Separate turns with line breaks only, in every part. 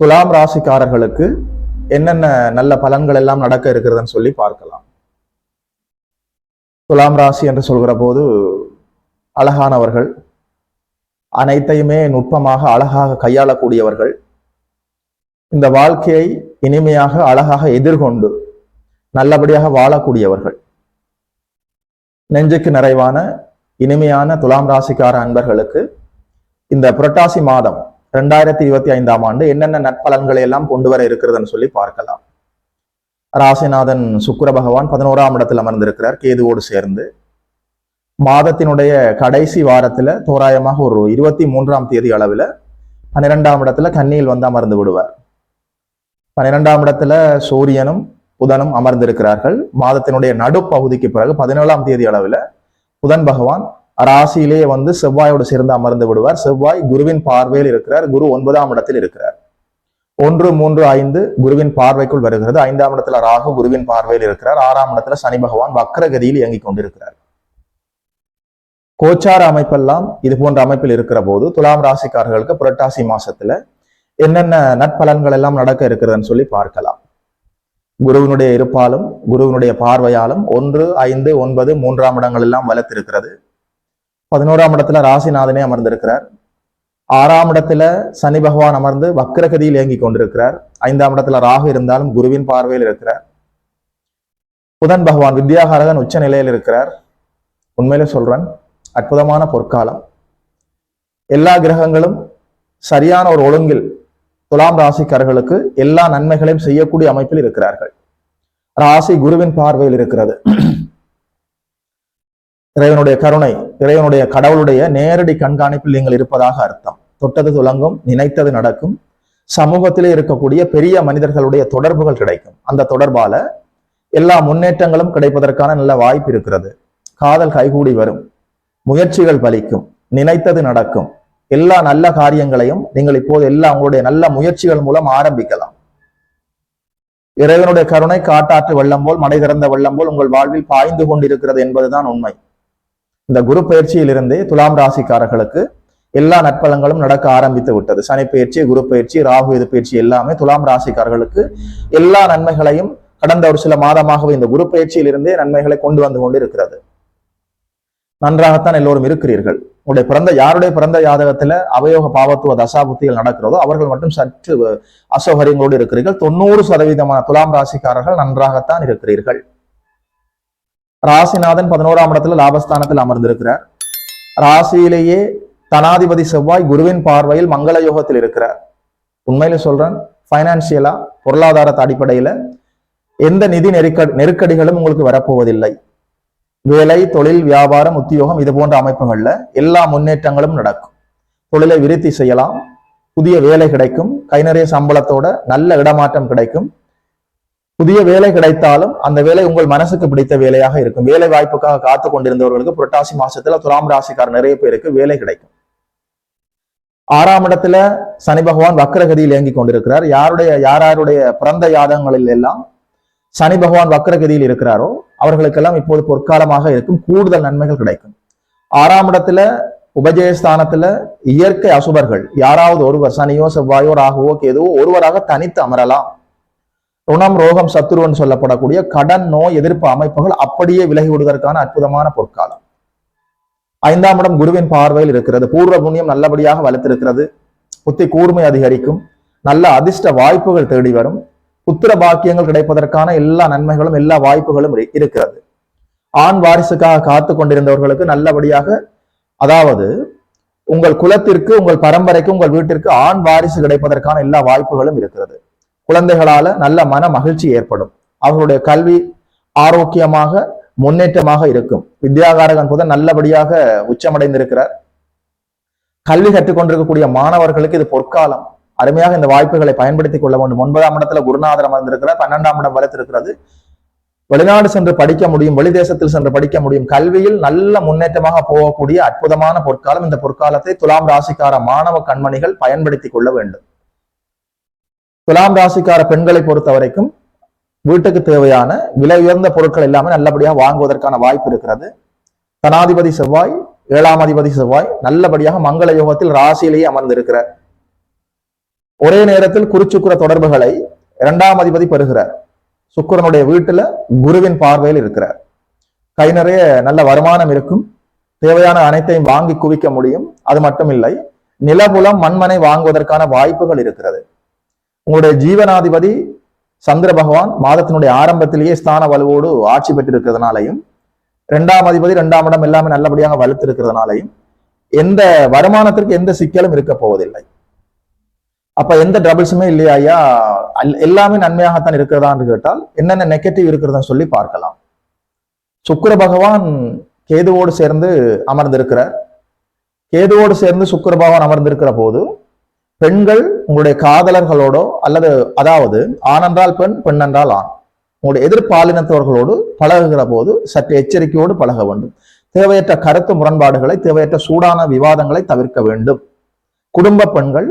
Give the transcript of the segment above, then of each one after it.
துலாம் ராசிக்காரர்களுக்கு என்னென்ன நல்ல பலன்கள் எல்லாம் நடக்க இருக்கிறதுன்னு சொல்லி பார்க்கலாம். துலாம் ராசி என்று சொல்கிற போது அழகானவர்கள் அனைத்தையுமே நுட்பமாக அழகாக கையாளக்கூடியவர்கள். இந்த வாழ்க்கையை இனிமையாக அழகாக எதிர்கொண்டு நல்லபடியாக வாழக்கூடியவர்கள். நெஞ்சுக்கு நிறைவான இனிமையான துலாம் ராசிக்கார அன்பர்களுக்கு இந்த புரட்டாசி மாதம் ரெண்டாயிரத்தி இருபத்தி ஐந்தாம் ஆண்டு என்னென்ன நட்பலன்களை எல்லாம் கொண்டு வர இருக்கிறதுன்னு சொல்லி பார்க்கலாம். ராசிநாதன் சுக்கர பகவான் பதினோராம் இடத்தில் அமர்ந்திருக்கிறார் கேதுவோடு சேர்ந்து. மாதத்தினுடைய கடைசி வாரத்துல தோராயமாக ஒரு இருபத்தி மூன்றாம் தேதி அளவில் பன்னிரெண்டாம் இடத்துல கன்னியில் வந்து அமர்ந்து விடுவார். பன்னிரெண்டாம் இடத்துல சூரியனும் புதனும் அமர்ந்திருக்கிறார்கள். மாதத்தினுடைய நடுப்பகுதிக்கு பிறகு பதினேழாம் தேதி அளவில் புதன் பகவான் ராசியிலே வந்து செவ்வாயோடு சேர்ந்து அமர்ந்து விடுவார். செவ்வாய் குருவின் பார்வையில் இருக்கிறார். குரு ஒன்பதாம் இடத்தில் இருக்கிறார். ஒன்று மூன்று ஐந்து குருவின் பார்வைக்குள் வருகிறது. ஐந்தாம் இடத்துல ராகு குருவின் பார்வையில் இருக்கிறார். ஆறாம் இடத்துல சனி பகவான் வக்கரகதியில் இயங்கிக் கொண்டிருக்கிறார். கோச்சார அமைப்பெல்லாம் இது போன்ற அமைப்பில் இருக்கிற போது துலாம் ராசிக்காரர்களுக்கு புரட்டாசி மாசத்துல என்னென்ன நற்பலன்கள் எல்லாம் நடக்க இருக்கிறதுன்னு சொல்லி பார்க்கலாம். குருவினுடைய இருப்பாலும் குருவினுடைய பார்வையாலும் ஒன்று ஐந்து ஒன்பது மூன்றாம் இடங்கள் எல்லாம் வளர்த்திருக்கிறது. பதினோராம் இடத்துல ராசிநாதனே அமர்ந்திருக்கிறார். ஆறாம் இடத்துல சனி பகவான் அமர்ந்து வக்கரகதியில் இயங்கி கொண்டிருக்கிறார். ஐந்தாம் இடத்துல ராகு இருந்தாலும் குருவின் பார்வையில் இருக்கிறார். புதன் பகவான் வித்யாகாரகன் உச்ச நிலையில் இருக்கிறார். உண்மையில சொல்றேன் அற்புதமான பொற்காலம். எல்லா கிரகங்களும் சரியான ஒரு ஒழுங்கில் துலாம் ராசிக்காரர்களுக்கு எல்லா நன்மைகளையும் செய்யக்கூடிய அமைப்பில் இருக்கிறார்கள். ராசி குருவின் பார்வையில் இருக்கிறது. இறைவனுடைய கருணை இறைவனுடைய கடவுளுடைய நேரடி கண்காணிப்பில் நீங்கள் இருப்பதாக அர்த்தம். தொட்டது துலங்கும் நினைத்தது நடக்கும். சமூகத்திலே இருக்கக்கூடிய பெரிய மனிதர்களுடைய தொடர்புகள் கிடைக்கும். அந்த தொடர்பால எல்லா முன்னேற்றங்களும் கிடைப்பதற்கான நல்ல வாய்ப்பு இருக்கிறது. காதல் கைகூடி வரும். முயற்சிகள் பலிக்கும். நினைத்தது நடக்கும். எல்லா நல்ல காரியங்களையும் நீங்கள் இப்போது எல்லா உங்களுடைய நல்ல முயற்சிகள் மூலம் ஆரம்பிக்கலாம். இறைவனுடைய கருணை காட்டாற்று வெள்ளம் போல் மடை திறந்த வெள்ளம் போல் உங்கள் வாழ்வில் பாய்ந்து கொண்டிருக்கிறது என்பதுதான் உண்மை. இந்த குரு பயிற்சியிலிருந்தே துலாம் ராசிக்காரர்களுக்கு எல்லா நற்பலங்களும் நடக்க ஆரம்பித்து விட்டது. சனி பயிற்சி குரு பயிற்சி ராகு இது பயிற்சி எல்லாமே துலாம் ராசிக்காரர்களுக்கு எல்லா நன்மைகளையும் கடந்த ஒரு சில மாதமாகவே இந்த குரு பயிற்சியிலிருந்தே நன்மைகளை கொண்டு வந்து கொண்டு இருக்கிறது நன்றாகத்தான் எல்லோரும் இருக்கிறீர்கள். உங்களுடைய பிறந்த யாருடைய பிறந்த ஜாதகத்துல அவயோக பாவத்துவ தசாபுத்திகள் நடக்கிறதோ அவர்கள் மட்டும் சற்று அசௌகரியங்களோடு இருக்கிறீர்கள். தொண்ணூறு சதவீதமான துலாம் ராசிக்காரர்கள் நன்றாகத்தான் இருக்கிறீர்கள். ராசிநாதன் பதினோராம் இடத்துல லாபஸ்தானத்தில் அமர்ந்திருக்கிறார். ராசியிலேயே தனாதிபதி செவ்வாய் குருவின் பார்வையில் மங்கள யோகத்தில் இருக்கிறார். உண்மையில சொல்றேன் பைனான்சியலா பொருளாதாரத்தை அடிப்படையில எந்த நிதி நெருக்க நெருக்கடிகளும் உங்களுக்கு வரப்போவதில்லை. வேலை தொழில் வியாபாரம் உத்தியோகம் இது போன்ற அமைப்புகள்ல எல்லா முன்னேற்றங்களும் நடக்கும். தொழிலை விருத்தி செய்யலாம் புதிய வேலை கிடைக்கும் கை நிறைய சம்பளத்தோட நல்ல இடமாற்றம் கிடைக்கும். புதிய வேலை கிடைத்தாலும் அந்த வேலை உங்கள் மனசுக்கு பிடித்த வேலையாக இருக்கும். வேலை வாய்ப்புக்காக காத்து கொண்டிருந்தவர்களுக்கு புரட்டாசி மாசத்துல துலாம் ராசிக்கார நிறைய பேருக்கு வேலை கிடைக்கும். ஆறாம் இடத்துல சனி பகவான் வக்கரகதியில் இயங்கி கொண்டிருக்கிறார். யாருடைய யார் யாருடைய பிறந்த யாதங்களில் எல்லாம் சனி பகவான் வக்கரகதியில் இருக்கிறாரோ அவர்களுக்கெல்லாம் இப்போது பொற்காலமாக இருக்கும். கூடுதல் நன்மைகள் கிடைக்கும். ஆறாம் இடத்துல உபஜயஸ்தானத்துல இயற்கை அசுபர்கள். யாராவது ஒருவர் சனியோ செவ்வாயோ ராகுவோ கேதுவோ ஒருவராக தனித்து அமரலாம். ருணம் ரோகம் சத்துருவன் சொல்லப்படக்கூடிய கடன் நோய் எதிர்ப்பு அமைப்புகள் அப்படியே விலகி விடுவதற்கான அற்புதமான பொற்காலம். ஐந்தாம் இடம் குருவின் பார்வையில் இருக்கிறது. பூர்வ புண்ணியம் நல்லபடியாக வளர்த்திருக்கிறது. புத்தி கூர்மை அதிகரிக்கும். நல்ல அதிர்ஷ்ட வாய்ப்புகள் தேடி வரும். புத்திர பாக்கியங்கள் கிடைப்பதற்கான எல்லா நன்மைகளும் எல்லா வாய்ப்புகளும் இருக்கிறது. ஆண் வாரிசுக்காக காத்து கொண்டிருந்தவர்களுக்கு நல்லபடியாக அதாவது உங்கள் குலத்திற்கு உங்கள் பரம்பரைக்கு உங்கள் வீட்டிற்கு ஆண் வாரிசு கிடைப்பதற்கான எல்லா வாய்ப்புகளும் இருக்கிறது. குழந்தைகளால நல்ல மன மகிழ்ச்சி ஏற்படும். அவர்களுடைய கல்வி ஆரோக்கியமாக முன்னேற்றமாக இருக்கும். வித்யாகாரகன் புதன் நல்லபடியாக உச்சமடைந்திருக்கிறார். கல்வி கற்றுக்கொண்டிருக்கக்கூடிய மாணவர்களுக்கு இது பொற்காலம். அருமையாக இந்த வாய்ப்புகளை பயன்படுத்திக் கொள்ள வேண்டும். ஒன்பதாம் இடத்துல குருநாதர் அமர்ந்திருக்கிறார். பன்னெண்டாம் இடம் வளர்த்திருக்கிறது வெளிநாடு சென்று படிக்க முடியும் வெளி தேசத்தில் சென்று படிக்க முடியும். கல்வியில் நல்ல முன்னேற்றமாக போகக்கூடிய அற்புதமான பொற்காலம். இந்த பொற்காலத்தை துலாம் ராசிக்கார மாணவ கண்மணிகள் பயன்படுத்திக் கொள்ள வேண்டும். துலாம் ராசிக்கார பெண்களை பொறுத்த வரைக்கும் வீட்டுக்கு தேவையான விலை உயர்ந்த பொருட்கள் எல்லாமே நல்லபடியாக வாங்குவதற்கான வாய்ப்பு இருக்கிறது. தனாதிபதி செவ்வாய் ஏழாம் அதிபதி செவ்வாய் நல்லபடியாக மங்கள யோகத்தில் ராசியிலேயே அமர்ந்திருக்கிறார். ஒரே நேரத்தில் குறிச்சுக்குற தொடர்புகளை இரண்டாம் அதிபதி பெறுகிறார். சுக்கிரனுடைய வீட்டுல குருவின் பார்வையில் இருக்கிறார். கை நிறைய நல்ல வருமானம் இருக்கும். தேவையான அனைத்தையும் வாங்கி குவிக்க முடியும். அது மட்டும் இல்லை நிலபுலம் மண்மனை வாங்குவதற்கான வாய்ப்புகள் இருக்கிறது. உங்களுடைய ஜீவனாதிபதி சந்திர பகவான் மாதத்தினுடைய ஆரம்பத்திலேயே ஸ்தான வலுவோடு ஆட்சி பெற்றிருக்கிறதுனாலையும் ரெண்டாம் அதிபதி ரெண்டாம் இடம் எல்லாமே நல்லபடியாக வலுத்திருக்கிறதுனாலையும் எந்த வருமானத்திற்கு எந்த சிக்கலும் இருக்க போவதில்லை. அப்ப எந்த ட்ரபிள்ஸுமே இல்லையா ஐயா? எல்லாமே நன்மையாகத்தான் இருக்கிறதான்னு கேட்டால் என்னென்ன நெகட்டிவ் இருக்கிறதுன்னு சொல்லி பார்க்கலாம். சுக்கர பகவான் கேதுவோடு சேர்ந்து அமர்ந்திருக்கிறார். கேதுவோடு சேர்ந்து சுக்கர பகவான் அமர்ந்திருக்கிற போது பெண்கள் உங்களுடைய காதலர்களோடோ அல்லது அதாவது ஆண் பெண் பெண் என்றால் ஆண். உங்களுடைய எதிர்பாலினத்தவர்களோடு பழகுகிற போது சற்று எச்சரிக்கையோடு பழக வேண்டும். தேவையற்ற கருத்து முரண்பாடுகளை தேவையற்ற சூடான விவாதங்களை தவிர்க்க வேண்டும். குடும்ப பெண்கள்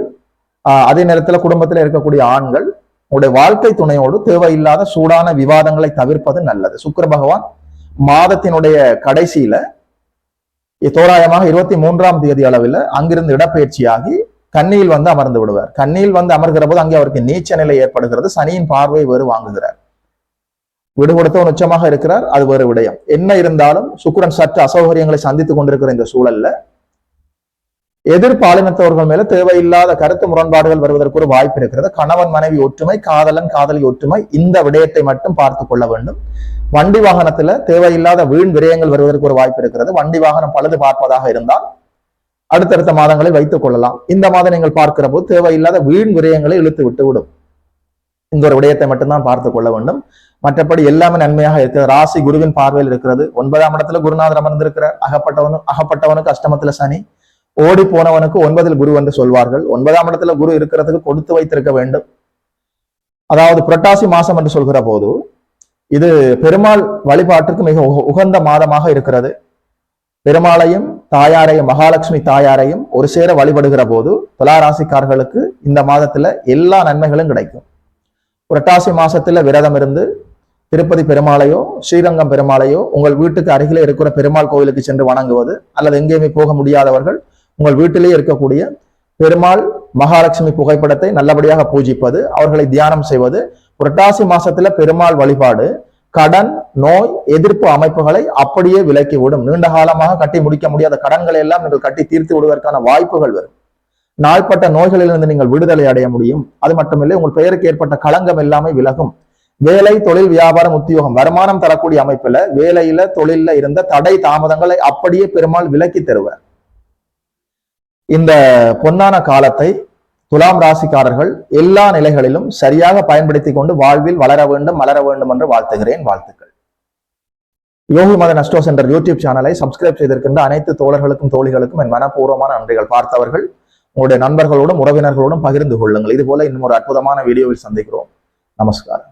ஆஹ், அதே நேரத்தில் குடும்பத்தில் இருக்கக்கூடிய ஆண்கள் உங்களுடைய வாழ்க்கை துணையோடு தேவையில்லாத சூடான விவாதங்களை தவிர்ப்பது நல்லது. சுக்கர பகவான் மாதத்தினுடைய கடைசியில தோராயமாக இருபத்தி மூன்றாம் தேதி அளவில் அங்கிருந்து இடப்பெயர்ச்சியாகி கண்ணியில் வந்து அமர்ந்து விடுவார். கண்ணியில் வந்து அமர்கிற போது அங்கே அவருக்கு நீச்ச நிலை ஏற்படுகிறது. சனியின் பார்வை வேறு வாங்குகிறார். விடு கொடுத்தவன் உச்சமாக இருக்கிறார் அது வேறு விடயம். என்ன இருந்தாலும் சுக்கிரன் சற்று அசௌகரியங்களை சந்தித்துக் கொண்டிருக்கிற இந்த சூழல்ல எதிர்பாலினத்தவர்கள் மேல தேவையில்லாத கருத்து முரண்பாடுகள் வருவதற்கு ஒரு வாய்ப்பு இருக்கிறது. கணவன் மனைவி ஒற்றுமை காதலன் காதலி ஒற்றுமை இந்த விடயத்தை மட்டும் பார்த்து கொள்ள வேண்டும். வண்டி வாகனத்துல தேவையில்லாத வீண் விரயங்கள் வருவதற்கு ஒரு வாய்ப்பு இருக்கிறது. வண்டி வாகனம் பழுது பார்ப்பதாக இருந்தால் அடுத்தடுத்த மாதங்களில் வைத்துக் கொள்ளலாம். இந்த மாதம் நீங்கள் பார்க்கிற போது தேவையில்லாத வீண் விரயங்களை இழுத்து விட்டு விடும். இந்த ஒரு விடயத்தை மட்டும்தான் பார்த்து கொள்ள வேண்டும். மற்றபடி எல்லாமே நன்மையாக இருக்கிறது. ராசி குருவின் பார்வையில் இருக்கிறது. ஒன்பதாம் இடத்துல குருநாதர் அமர்ந்திருக்கிறார். அகப்பட்டவனு அகப்பட்டவனுக்கு அஷ்டமத்துல சனி. ஓடி போனவனுக்கு ஒன்பதில் குரு என்று சொல்வார்கள். ஒன்பதாம் இடத்துல குரு இருக்கிறதுக்கு கொடுத்து வைத்திருக்க வேண்டும். அதாவது புரட்டாசி மாசம் என்று சொல்கிற போது இது பெருமாள் வழிபாட்டுக்கு மிக உகந்த மாதமாக இருக்கிறது. பெருமாளையும் தாயாரையும் மகாலட்சுமி தாயாரையும் ஒரு சேர வழிபடுகிற போது துளாராசிக்காரர்களுக்கு இந்த மாதத்துல எல்லா நன்மைகளும் கிடைக்கும். புரட்டாசி மாசத்துல விரதம் இருந்து திருப்பதி பெருமாளையோ ஸ்ரீரங்கம் பெருமாளையோ உங்கள் வீட்டுக்கு அருகிலே இருக்கிற பெருமாள் கோவிலுக்கு சென்று வணங்குவது அல்லது எங்கேயுமே போக முடியாதவர்கள் உங்கள் வீட்டிலேயே இருக்கக்கூடிய பெருமாள் மகாலட்சுமி புகைப்படத்தை நல்லபடியாக பூஜிப்பது அவர்களை தியானம் செய்வது புரட்டாசி மாசத்துல பெருமாள் வழிபாடு கடன் நோய் எதிர்ப்பு அமைப்புகளை அப்படியே விலக்கி விடும். நீண்ட காலமாக கட்டி முடிக்க முடியாத கடன்களை எல்லாம் நீங்கள் கட்டி தீர்த்து விடுவதற்கான வாய்ப்புகள் வரும். நாள்பட்ட நோய்களிலிருந்து நீங்கள் விடுதலை அடைய முடியும். அது மட்டுமில்லை உங்கள் பெயருக்கு ஏற்பட்ட களங்கம் எல்லாமே விலகும். வேலை தொழில் வியாபாரம் உத்தியோகம் வருமானம் தரக்கூடிய அமைப்புல வேலையில தொழில இருந்த தடை தாமதங்களை அப்படியே பெருமாள் விலக்கி தருவார். இந்த பொன்னான காலத்தை துலாம் ராசிக்காரர்கள் எல்லா நிலைகளிலும் சரியாக பயன்படுத்தி கொண்டு வாழ்வில் வளர வேண்டும் மலர வேண்டும் என்று வாழ்த்துகிறேன். வாழ்த்துக்கள். யோகி மத நஸ்டோ சென்டர் யூடியூப் சேனலை சப்ஸ்கிரைப் செய்திருக்கின்ற அனைத்து தோழர்களுக்கும் தோழிகளுக்கும் என் மனப்பூர்வமான நன்றிகள் பார்த்தவர்கள். உங்களுடைய நண்பர்களோடும் உறவினர்களோடும் பகிர்ந்து கொள்ளுங்கள். இதுபோல இன்னும் ஒரு அற்புதமான வீடியோவில் சந்திக்கிறோம். நமஸ்காரம்.